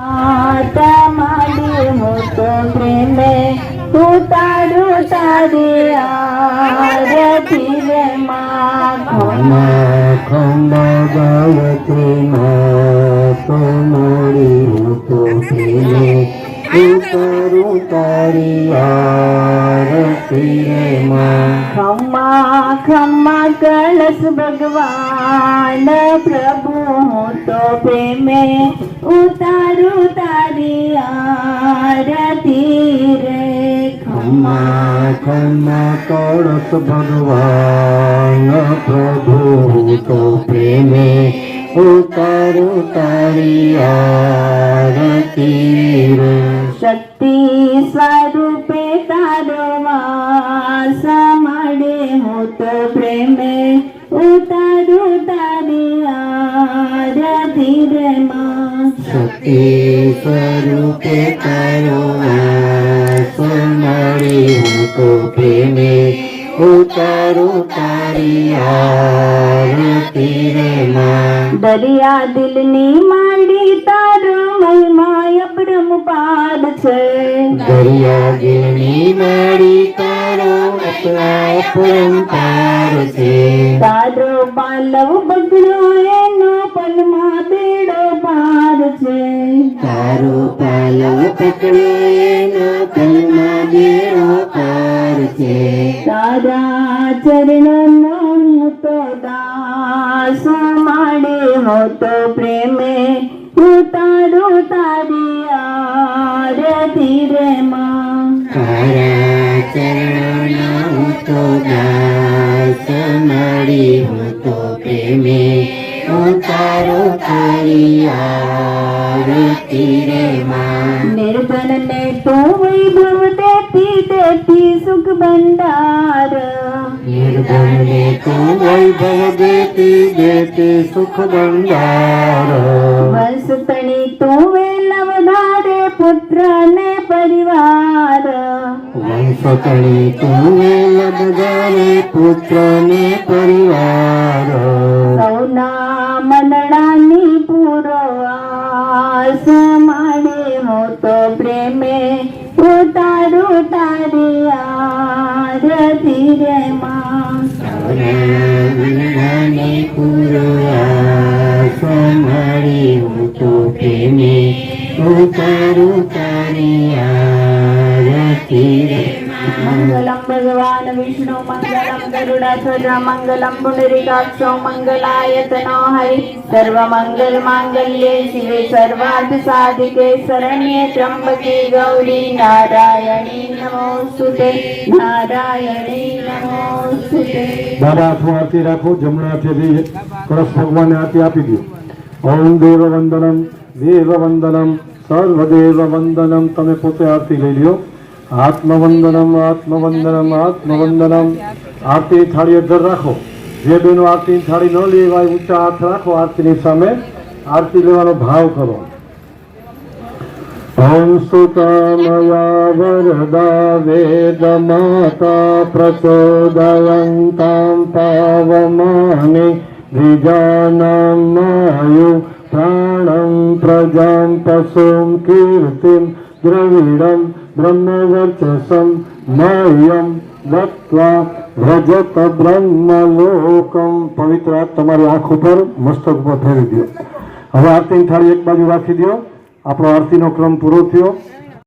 તમારી હું તો પ્રેમે ઉતારું તારી આરતી રે માં તો મોડી ખમ્મા કલશ ભગવાન પ્રભુ હું તો પ્રેમે ઉતારું તારી આરતી રે. ખમા ખમા કળશ ભગવાન પ્રભુ હું તો પ્રેમે ઉતારું તારી આરતી રે. શક્તિ પ્રેમે ઉતારું તારી આરતી રે માં શક્તિ સ્વરૂપે તારો મળી હું તો પ્રેમે ઉતારું તારી આરતી રે માં દરિયા દિલની માંડી તારો મહિમા અપરમ પાદ છે. દરિયા દિલની માંડી તારો છે તારો પાલવ બગડો એનો પલમાં બેડો પાર છે તારો પાલવ પકડો એનો કલમાં બેડો પાર છે તારા ચરણનો હું તો દાસ માડે હો તો પ્રેમે ઉતારું તારી આરતી રે માં તારા ચરણોનો મળી હું તો પ્રેમે ઉતારો તારી આરતી રે માં નિર્ધન ને તું વૈભવ દેતી દેતી સુખ ભંડાર નિર્ધનને તું વૈભવ દેતી દેતી સુખ ભંડાર વંશ તણી તું વંશતણી તું વેલ બધારે પુત્ર ને પરિવાર સૌના મનડાની પૂરો સમાડે માડે હો તો પ્રેમે ઉતારું તારે આરતી રે માં વિનાને પૂરો સમાડે હું તો પ્રેમે ઉતારું તારે મંગલમ ભગવાન વિષ્ણુ મંગલમ ગરુડાધ્વજ મંગલમ પુંડરીકાક્ષો મંગલાયતનો હરિ સર્વ મંગલ માંગલ્યે શિવે સર્વાર્થ સાધિકે શરણ્યે ત્રંબકે ગૌરી નારાયણી નમોસ્તુતે નારાયણી નમોસ્તુતે દાદા હાથમાં આરતી રાખો જમણા હાથેથી કળશ ભગવાનને આરતી આપી દો ઓમ દેવ વંદનમ દેવ વંદનમ સર્વદેવ વંદનમ તમે પોતે આરતી લઈ લ્યો આત્મવંદનમ આત્મવંદનમ આત્મવંદનમ. આરતી થાળી અધર રાખો. જે બેનો આરતી થાળી ન લેવાય ઊંચા હાથ રાખો આરતીની સામે આરતી લેવાનો ભાવ કરો. હંસુતમયા વરદા વેદ માતા પ્રચોદયંતામ પાવમાની દ્વિજાનામ પ્રાણમ પ્રજામ પશુમ કીર્તિમ द्रविडं ब्रह्मवर्चसं मह्यं दत्त्वा વ્રજત બ્રહ્મલોકમ પવિત્ર હાથ તમારી આંખ ઉપર મસ્તક ઉપર ફેરવી દો હવે આરતીની થાળી એક બાજુ રાખી દો આપણો આરતીનો ક્રમ પૂરો થયો